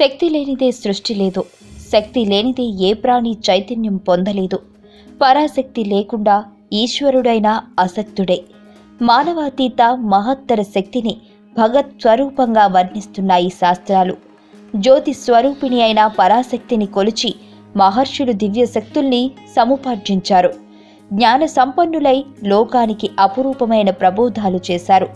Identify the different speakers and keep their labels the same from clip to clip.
Speaker 1: శక్తి లేనిదే సృష్టి లేదు. శక్తి లేనిదే ఏ ప్రాణి చైతన్యం పొందలేదు. పరాశక్తి లేకుండా ఈశ్వరుడైన అసక్తుడే మానవాతీత మహత్తర శక్తిని భగత్ స్వరూపంగా వర్ణిస్తున్నాయి శాస్త్రాలు. జ్యోతి స్వరూపిణి అయిన పరాశక్తిని కొలిచి మహర్షులు దివ్య శక్తుల్ని సముపార్జించారు. జ్ఞాన సంపన్నులై లోకానికి అపురూపమైన ప్రబోధాలు చేశారు.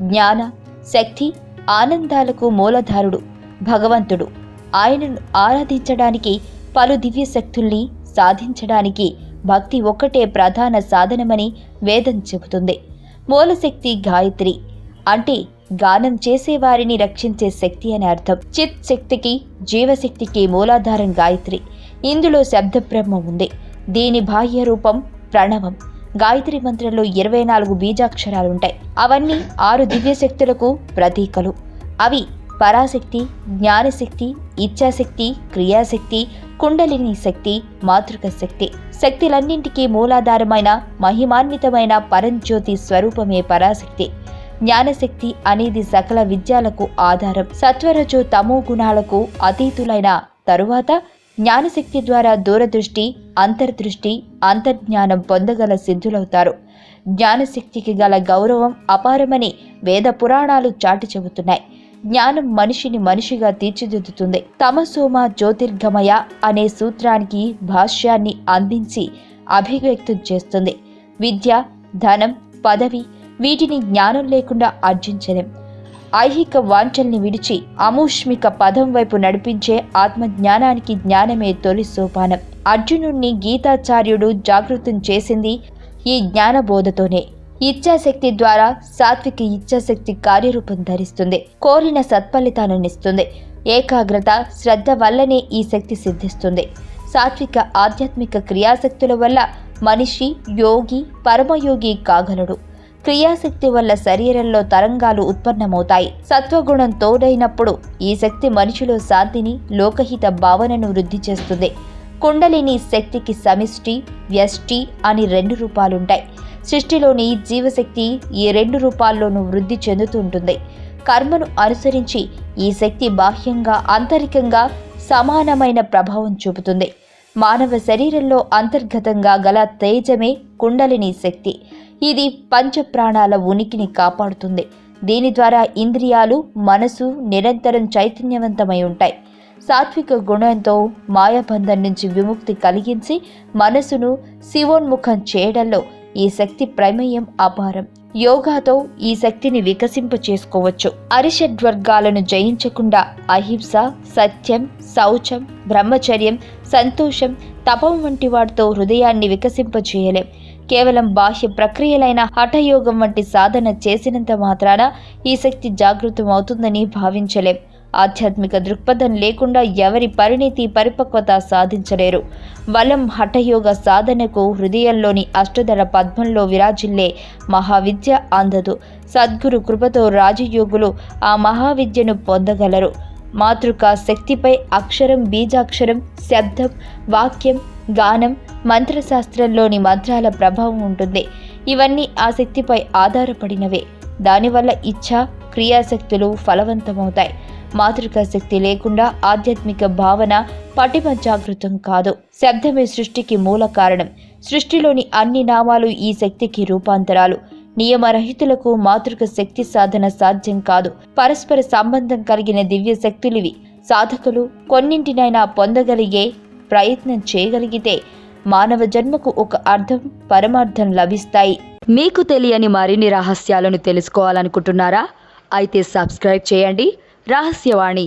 Speaker 1: జ్ఞాన శక్తి ఆనందాలకు మూలధారుడు. భగవంతుడు. ఆయనను ఆరాధించడానికి పలు దివ్య శక్తుల్ని సాధించడానికి భక్తి ఒక్కటే ప్రధాన సాధనమని వేదం చెబుతుంది. మూలశక్తి గాయత్రి అంటే గానం చేసేవారిని రక్షించే శక్తి అని అర్థం. చిత్ శక్తికి జీవశక్తికి మూలాధారం గాయత్రి. ఇందులో శబ్దబ్రహ్మ ఉంది. దీని బాహ్య రూపం ప్రణవం. గాయత్రి మంత్రంలో ఇరవై నాలుగు బీజాక్షరాలుంటాయి. అవన్నీ ఆరు దివ్యశక్తులకు ప్రతీకలు. అవి పరాశక్తి జ్ఞానశక్తి ఇచ్ఛాశక్తి క్రియాశక్తి కుండలిని శక్తి మాతృక శక్తి. శక్తులన్నింటికీ మూలాధారమైన మహిమాన్వితమైన పరంజ్యోతి స్వరూపమే పరాశక్తి. జ్ఞానశక్తి అనేది సకల విద్యాలకు ఆధారం. సత్వరజో తమో గుణాలకు అతీతులైన తరువాత జ్ఞానశక్తి ద్వారా దూరదృష్టి అంతర్దృష్టి అంతర్జ్ఞానం పొందగల సిద్ధులవుతారు. జ్ఞానశక్తికి గల గౌరవం అపారమని వేద పురాణాలు చాటి చెబుతున్నాయి. జ్ఞానం మనిషిని మనిషిగా తీర్చిదిద్దుతుంది. తమసోమ జ్యోతిర్గమయ అనే సూత్రానికి భాష్యాన్ని అందించి అభివ్యక్తం చేస్తుంది. విద్య ధనం పదవి వీటిని జ్ఞానం లేకుండా అర్జించలేం ఐహిక వాంఛల్ని విడిచి అమూష్మిక పదం వైపు నడిపించే ఆత్మజ్ఞానానికి జ్ఞానమే తొలి సోపానం. అర్జునుణ్ణి గీతాచార్యుడు జాగృతం చేసింది ఈ జ్ఞానబోధతోనే. ఇచ్ఛాశక్తి ద్వారా సాత్విక ఇచ్ఛాశక్తి కార్యరూపం ధరిస్తుంది. కోరిన సత్ఫలితాన్నిస్తుంది ఏకాగ్రత శ్రద్ధ వల్లనే ఈ శక్తి సిద్ధిస్తుంది. సాత్విక ఆధ్యాత్మిక క్రియాశక్తుల వల్ల మనిషి యోగి పరమయోగి కాగలడు. క్రియాశక్తి వల్ల శరీరంలో తరంగాలు ఉత్పన్నమవుతాయి. సత్వగుణం తోడైనప్పుడు ఈ శక్తి మనిషిలో శాంతిని లోకహిత భావనను వృద్ధి చేస్తుంది. కుండలిని శక్తికి సమిష్టి వ్యష్టి అని రెండు రూపాలుంటాయి. సృష్టిలోని జీవశక్తి ఈ రెండు రూపాల్లోనూ వృద్ధి చెందుతుంటుంది. కర్మను అనుసరించి ఈ శక్తి బాహ్యంగా ఆంతరికంగా సమానమైన ప్రభావం చూపుతుంది. మానవ శరీరంలో అంతర్గతంగా గల తేజమే కుండలిని శక్తి. ఇది పంచప్రాణాల ఉనికిని కాపాడుతుంది. దీని ద్వారా ఇంద్రియాలు మనసు నిరంతరం చైతన్యవంతమై ఉంటాయి. సాత్విక గుణంతో మాయాబంధం నుంచి విముక్తి కలిగించి మనసును శివోన్ముఖం చేయడంలో ఈ శక్తి ప్రమేయం అపారం. యోగాతో ఈ శక్తిని వికసింప చేసుకోవచ్చు. అరిషడ్వర్గాలను జయించకుండా అహింస సత్యం శౌచం బ్రహ్మచర్యం సంతోషం తపం వంటి వాటితో హృదయాన్ని వికసింపచేయలేం కేవలం బాహ్య ప్రక్రియలైన హఠయోగం వంటి సాధన చేసినంత మాత్రాన ఈ శక్తి జాగృతం అవుతుందని భావించలేం. ఆధ్యాత్మిక దృక్పథం లేకుండా ఎవరి పరిణితి పరిపక్వత సాధించలేరు. బలం హఠయోగ సాధనకు హృదయంలోని అష్టదళ పద్మంలో విరాజిల్లే మహావిద్య అందదు. సద్గురు కృపతో రాజయోగులు ఆ మహావిద్యను పొందగలరు. మాతృక శక్తిపై అక్షరం బీజాక్షరం శబ్దం వాక్యం గానం మంత్రశాస్త్రంలోని మంత్రాల ప్రభావం ఉంటుంది. ఇవన్నీ ఆ శక్తిపై ఆధారపడినవే. దానివల్ల ఇచ్ఛ క్రియాశక్తులు ఫలవంతమవుతాయి. మాతృక శక్తి లేకుండా ఆధ్యాత్మిక భావన పటిమ జాగృతం కాదు. శబ్దమే సృష్టికి మూల కారణం. సృష్టిలోని అన్ని నామాలు ఈ శక్తికి రూపాంతరాలు. నియమరహితులకు మాతృక శక్తి సాధన సాధ్యం కాదు. పరస్పర సంబంధం కలిగిన దివ్య శక్తులివి. సాధకులు కొన్నింటినైనా పొందగలిగే ప్రయత్నం చేయగలిగితే మానవ జన్మకు ఒక అర్థం పరమార్థం లభిస్తాయి.
Speaker 2: మీకు తెలియని మరిన్ని రహస్యాలను తెలుసుకోవాలనుకుంటున్నారా? అయితే సబ్స్క్రైబ్ చేయండి. ರಹಸ್ಯವಾಣಿ.